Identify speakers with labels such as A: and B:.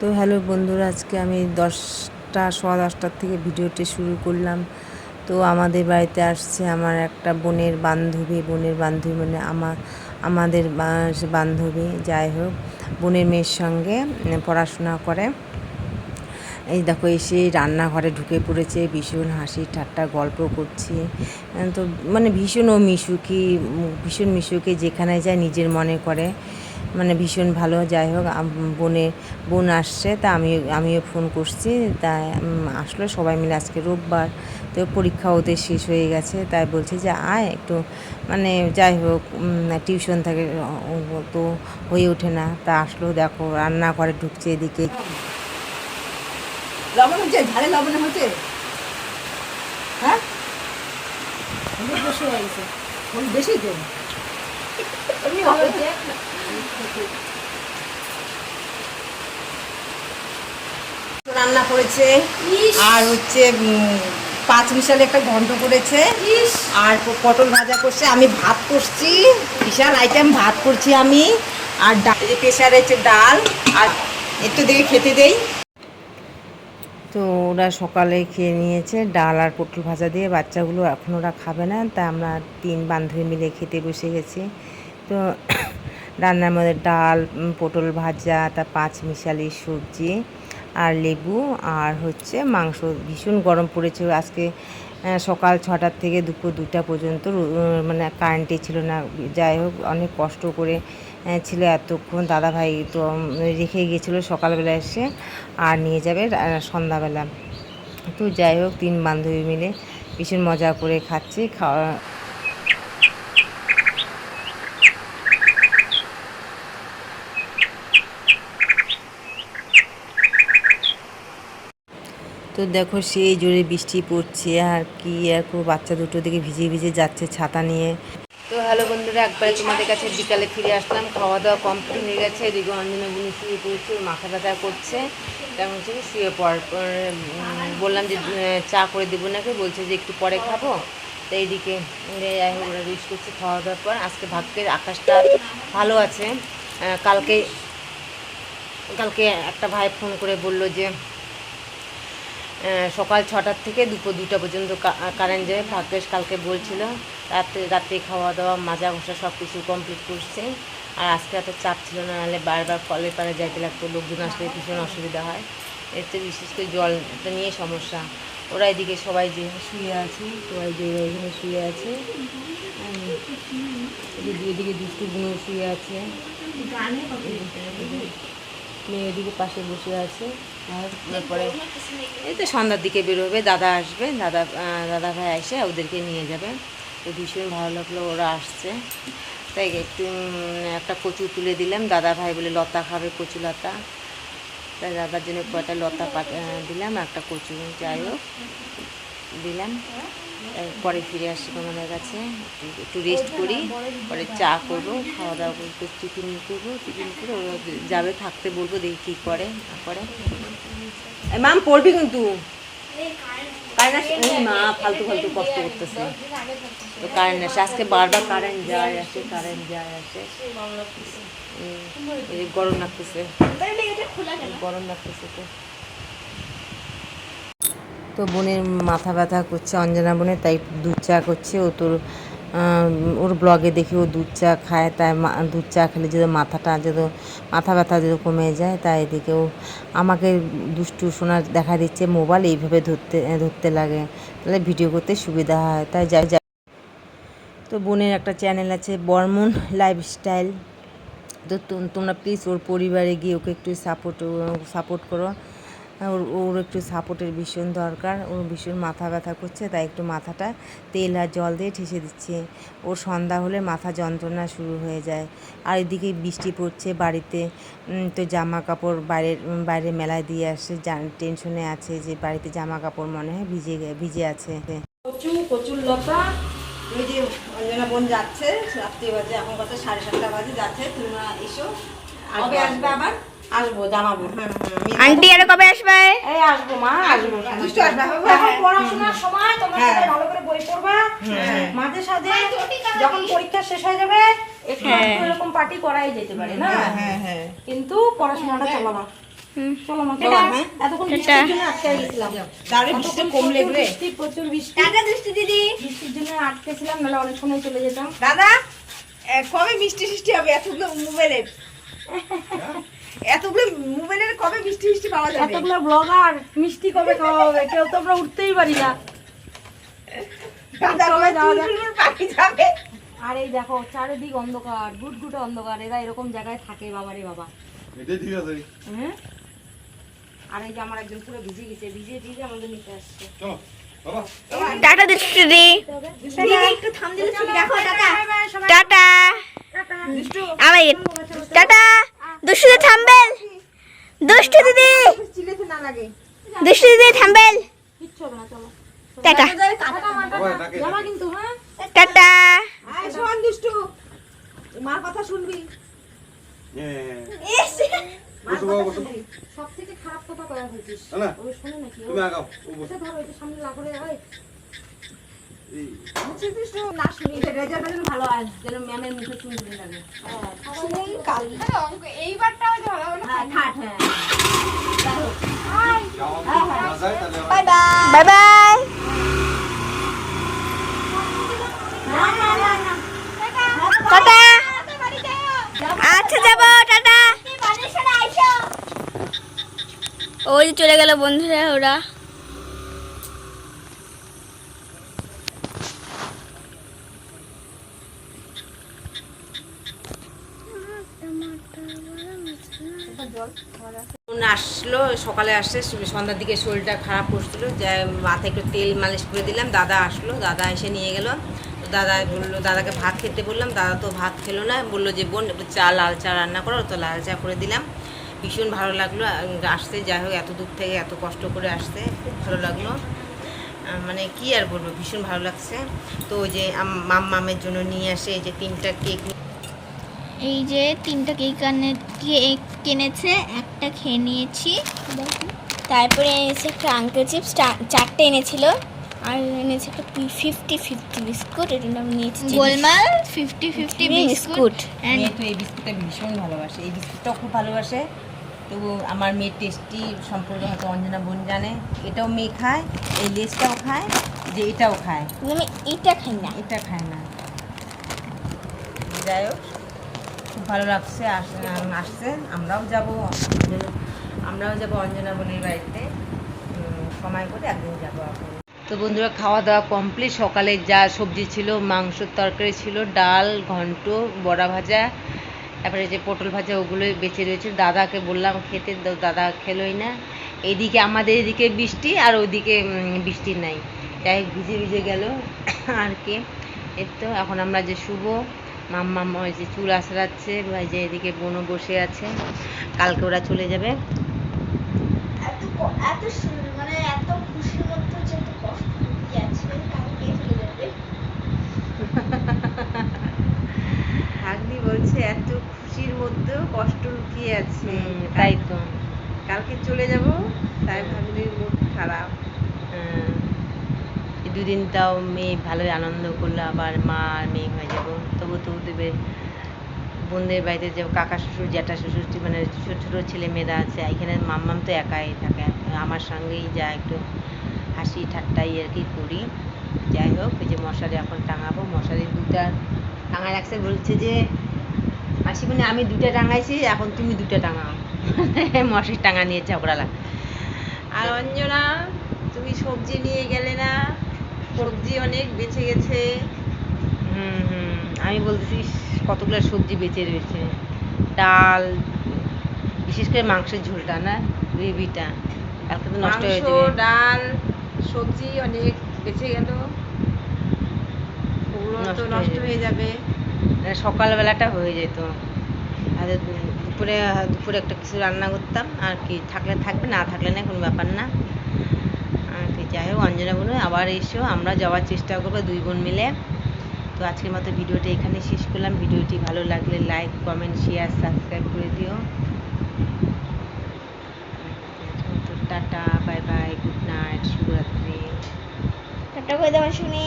A: তো হ্যালো বন্ধুরা, আজকে আমি দশটা, সোয়া দশটার থেকে ভিডিওটি শুরু করলাম। তো আমাদের বাড়িতে আসছে আমার একটা বোনের বান্ধবী। বোনের বান্ধবী মানে আমার আমাদের বান্ধবী, যাই হোক, বোনের মেয়ের সঙ্গে পড়াশোনা করে। এই দেখো, এসে রান্নাঘরে ঢুকে পড়েছে, ভীষণ হাসি ঠাট্টা গল্প করছে। তো মানে ভীষণ ও মিশুকি, ভীষণ মিশুকি যেখানে যায় নিজের মনে করে। মানে ভীষণ ভালো যাই হোক বোনের বোন আসছে তা আমি আমিও ফোন করছি তা উম, আসলো সবাই মিলে আজকে রোববার তো পরীক্ষা ওদের শেষ হয়ে গেছে তাই বলছে যে আয় একটু মানে যাই হোক টিউশন থাকে তো হয়ে ওঠে না তা আসলো দেখো রান্না করে ঢুকছে এদিকে।
B: লবণ হচ্ছে ঝালে লবণ হচ্ছে? হ্যাঁ? বেশি হয়ে গেছে। হলুদ বেশি তো? এমনি হয়েছে রান্না করেছে। আর হচ্ছে পাঁচ মিশালে একটা ঘন্ট করেছে। আর পটল ভাজা করছে। আমি ভাত করছি। বিশাল আইটেম ভাত করছি আমি। আর ডাল প্রেশারে হচ্ছে ডাল। আর একটু দেখে খেতে দেই।
A: তো ওরা সকালে খেয়ে নিয়েছে ডাল আর পটল ভাজা দিয়ে। বাচ্চাগুলো এখন ওরা খাবে না। তা আমরা তিন বান্ধবী মিলে খেতে বসে গেছি। তো রান্নার মধ্যে ডাল পটল ভাজা, তার পাঁচ মিশালি সবজি আর লেবু আর হচ্ছে মাংস। ভীষণ গরম পড়েছে। আজকে সকাল ছটার থেকে দুপুর দুটা পর্যন্ত মানে কারেন্টে ছিল না। যাই হোক, অনেক কষ্ট করে ছিল এতক্ষণ। দাদাভাই তো রেখে গিয়েছিল সকালবেলা এসে আর নিয়ে যাবে সন্ধ্যাবেলা। তো যাই হোক, তিন বান্ধবী মিলে ভীষণ মজা করে খাচ্ছি। খাওয়া তো দেখো সেই জোরে বৃষ্টি পড়ছে আর কি এখন বাচ্চা দুটো দিকে ভিজে ভিজে যাচ্ছে ছাতা নিয়ে। তো হ্যালো বন্ধুরা, একবারে তোমাদের কাছে বিকালে ফিরে আসলাম খাওয়া দাওয়া কমপ্লিট হয়ে গেছে, এদিকে অঞ্জনা বুনি শুয়ে পড়ছে মাথা ব্যথা করছে তেমন হচ্ছে শুয়ে পড়ার পর বললাম যে চা করে দেবো নাকি, বলছে যে একটু পরে খাব। তো এইদিকে ওরা রিচ করছে খাওয়া দাওয়ার পর, আজকে ভাগ্যের আকাশটা ভালো আছে। কালকে কালকে একটা ভাই ফোন করে বলল যে সকাল ছটার থেকে দুপুর দুটা পর্যন্ত কারেন্ট যাবে। ভাগ্যেশ কালকে বলছিল রাত্রে রাত্রে খাওয়া দাওয়া মাজা ঘষা সব কিছু কমপ্লিট করছে। আর আজকে এত চাপ ছিল না নাহলে বারবার কলের পাড়ে যাইতে লাগতো লোকজন আসলে ভীষণ অসুবিধা হয়। এতে বিশেষ করে জলটা নিয়ে সমস্যা। ওরা এদিকে সবাই যে শুয়ে আছে সবাই যে এখানে শুয়ে আছে। এদিকে দুষ্টু গুলো শুয়ে আছে। মেয়ে এদিকে পাশে বসে আছে। আর তারপরে এই তো সন্ধ্যার দিকে বেরোবে, দাদা আসবে, দাদা দাদা ভাই এসে ওদেরকে নিয়ে যাবে। তো ভীষণ ভালো লাগল, ওরা আসছে। তাই একটু একটা কচু তুলে দিলাম, দাদা ভাই বলে লতা খাবে কচু লতা। তাই দাদার জন্য কয়টা লতা দিলাম, একটা কচু, যাই হোক, দিলাম। পরে ফিরে আসি তোমাদের কাছে। একটু- রেস্ট করি পরে চা করব খাওয়া দাওয়া করব টিফিন করব টিফিন করে ওরা যাবে থাকতে বলব দেখি কী করে না করে। মাম পড়বি কিন্তু। কারেন্ট মা ফালতু ফালতু কষ্ট করতেছে। তো কারেন্ট আসে আজকে বারবার কারেন্ট যায় আসে কারেন্ট যায় আসে। গরম লাগতেছে। গরম লাগতেছে তো। তো বোনের মাথা ব্যথা করছে, অঞ্জনা বোনের, তাই দুধ চা করছে। ও তোর ওর ব্লগে দেখি ও দুধ চা খায়, তাই দুধ চা খেলে যদি মাথাটা যদি মাথা ব্যথা যদি কমে যায়। তাই এদিকে ও আমাকে দুষ্টু শোনা দেখা দিচ্ছে, মোবাইল এইভাবে ধরতে ধরতে লাগে। তাহলে ভিডিও করতে সুবিধা হয়। তাই যাই যাই। তো বোনের একটা চ্যানেল আছে, বর্মন লাইফস্টাইল তো তোমরা প্লিজ ওর পরিবারে গিয়ে ওকে একটু সাপোর্ট সাপোর্ট করো। ওর ওর একটু সাপোর্টের ভীষণ দরকার। ওর ভীষণ মাথা ব্যথা করছে তাই একটু মাথাটা তেল আর জল দিয়ে ঠেসে দিচ্ছে। ওর সন্ধ্যা হলে মাথা যন্ত্রণা শুরু হয়ে যায়। আর এদিকে বৃষ্টি পড়ছে বাড়িতে। তো জামা কাপড় বাইরের বাইরে মেলায় দিয়ে আসে। টেনশনে আছে যে বাড়িতে জামা কাপড় মনে হয় ভিজে গে- ভিজে আছে।
B: কচু কচুর লতা। ওই যে অঞ্জনা বোন যাচ্ছে রাত্রি বাজে এখন কত সাড়ে সাতটা বাজে যাচ্ছে তোমরা এসো। কবে আসবে আবার? আসব জানাব। হ্যাঁ হ্যাঁ
C: আন্টি আর কবে আসবে?
B: এই আসব মা আসব। দুষ্টু আসবে। এখন পড়াশোনার সময় তোমরা
C: হ্যাঁ।
B: সবাই ভালো করে বই পড়বা। মাঝে সাঝে যখন পরীক্ষা শেষ হয়ে যাবে একটু
C: হ্যাঁ।
B: এরকম পার্টি করাই যেতে পারে না?
C: হ্যাঁ হ্যাঁ
B: কিন্তু পড়াশোনাটা চলো মা। চলো হ্যাঁ। এতক্ষণ বৃষ্টির গেছিলাম। তাহলে বৃষ্টি কমলে রে
C: বৃষ্টি প্রচুর বৃষ্টি। টাটা দিদি। বৃষ্টির জন্য আটকেছিলাম নাহলে অনেক সময় চলে যেতাম।
B: দাদা এ, কবে মিষ্টি সৃষ্টি হবে? এতগুলো মোবাইলের এতগুলো মোবাইলের কবে মিষ্টি মিষ্টি পাওয়া যাবে?
C: এতগুলো ব্লগার মিষ্টি কবে খাওয়া হবে? কেউ তো আমরা উঠতেই পারি না।
B: দাদা
C: চলো
B: কবে
C: যাওয়া যাক।
B: চুলটুল পাকি যাবে?
C: আর এই দেখো চারিদিক অন্ধকার গুটগুটে অন্ধকার এরা এরকম জায়গায় থাকে বাবারে বাবা।
D: এটাই ঠিক আছে।
C: হ্যাঁ আর এই যে আমার একজন পুরো ভিজে গেছে ভিজে ভিজে আমাদের নিতে আসছে।
E: টাটা দৃষ্টি দি।
C: একটু থাম দিলে দেখো টাটা।
E: টাটা। টাটা। দুষ্টু দিদি থাম্বেল। দুষ্টু দিদি।
B: চিলেতে না লাগে
E: দুষ্টু দিদি থাম্বেল। টাটা।
C: জামা কিন্তু হ্যাঁ
E: টাটা।
B: আয় শোন দুষ্টু মার কথা শুনবি
D: হ্যাঁ।
B: কথা
C: সব থেকে খারাপ কথা কয়া হয়েছিস।
D: না
C: ওই শোনে নাকি? ও
D: তুমি আগাও ও
C: ধরো সামনে লাগলে হয়।
E: Bye bye tata. আচ্ছা যাব টাটা ওই চলে গেল বন্ধুরা ওরা।
A: আসলো, সকালে আসছে সন্ধ্যার দিকে শরীরটা খারাপ করছিল, যা মাথায় একটু তেল মালিশ করে দিলাম, দাদা আসলো, দাদা এসে নিয়ে গেল। দাদা বলল, দাদাকে ভাত খেতে বললাম, দাদা তো ভাত খেলো না, বলল যে, বোন, একটু চা, লাল চা রান্না করো। তো লাল চা করে দিলাম। ভীষণ ভালো লাগল আসতে, যাই হোক, এত দূর থেকে এত কষ্ট করে আসতে, খুব ভালো লাগল। মানে কি আর বলব, ভীষণ ভালো লাগছে। তো যে মাম মামের জন্য নিয়ে আসে, এই যে তিনটা কেক
E: এই যে তিনটা কেক আনে কেক কিনেছে একটা খেয়ে নিয়েছি। তারপরে এনেছে একটা আঙ্কেল চিপস চারটে এনেছিল। আর এনেছে একটা ফিফটি ফিফটি বিস্কুট এটা আমি নিয়েছি গোলমাল ফিফটি ফিফটি বিস্কুট।
A: মেয়ে তো এই বিস্কুটটা ভীষণ ভালোবাসে। এই বিস্কুটটাও খুব ভালোবাসে। তবু আমার মেয়ের টেস্টি সম্পর্কে হয়তো অঞ্জনা বোন জানে। এটাও মেয়ে খায় এই লেসটাও খায় যে এটাও খায়।
E: আমি এটা খাই না।
A: এটা খায় না। যাই হোক। ভালো লাগছে, আস- আসছে। আমরাও যাব। আমরাও যাব অঞ্জনা বোনের বাড়িতে। সময় করে একদিন যাব তো বন্ধুরা খাওয়া দাওয়া কমপ্লিট সকালে যা সবজি ছিল মাংসর তরকারি ছিল, ডাল, ঘন্ট, বড়া ভাজা, তারপরে যে পটল ভাজা, ওগুলোই বেঁচে রয়েছে। দাদাকে বললাম, খেতে দাদা খেলোই না। এইদিকে আমাদের এদিকে বৃষ্টি, আর ওইদিকে বৃষ্টি নাই। যাই ভিজে ভিজে গেল। আর কি? এর তো, এখন আমরা যে শুভ মাম্মা ওই যে চুল আসারাচ্ছে বা যে এদিকে বোনও বসে আছে কালকে ওরা চলে যাবে।
E: মানে চলে যাবে?
A: ভাগ্নি বলছে এত খুশির মধ্যেও কষ্ট লুকিয়ে আছে। তাই তো। কালকে চলে যাব তাই ভাগ্নির মুড খারাপ। হ্যাঁ। দুদিন তাও মেয়ে ভালোই আনন্দ করল আবার মা আর মেয়ে হয়ে যাব। বোনদের বাড়িতে যে কাকা শ্বশুর, জ্যাঠা শ্বশুর মানে ছোটো ছোটো ছেলে মেয়েরা আছে, এখানে মাম্মাম তো একাই থাকে। আমার সঙ্গেই যা একটু হাসি ঠাট্টাই আর কি করি। যাই হোক ওই যে মশারি এখন টাঙাবো। মশারি দুটা টাঙায় রাখছে, বলছে যে, মাসি মানে আমি দুটা টাঙাইছি, এখন তুমি দুটা টাঙাও। মশারি টাঙা নিয়ে ঝগড়া লাগ আর অঞ্জনা, তুমি সবজি নিয়ে গেলে না? সবজি অনেক বেঁচে গেছে। হুম হুম। আমি বলতেছি কতগুলো সবজি বেঁচে রয়েছে। ডাল বিশেষ করে মাংসের ঝোলটা না? গ্রেভিটা। কালকে তো নষ্ট হয়ে যাবে।
B: ডাল সবজি অনেক বেঁচে গেল। তো
A: হয়ে
B: নষ্ট
A: যাবে।
B: হয়ে যাবে।
A: মানে সকালবেলাটা হয়ে যেত। আর দুপুরে দুপুরে একটা কিছু রান্না করতাম। আর কি থাকলে থাকবে না থাকলে না কোনো ব্যাপার না। আর কি যাই হোক অঞ্জনা বোন আবার এসো। আমরা যাওয়ার চেষ্টা করব দুই বোন মিলে। তো আজকের মতো ভিডিওটা এখানে শেষ করলাম। ভিডিওটি ভালো লাগলে লাইক কমেন্ট শেয়ার সাবস্ক্রাইব করে দিও। Tata bye bye good night শুভরাত্রি।
E: টাটা করে দেওয়া শুনি।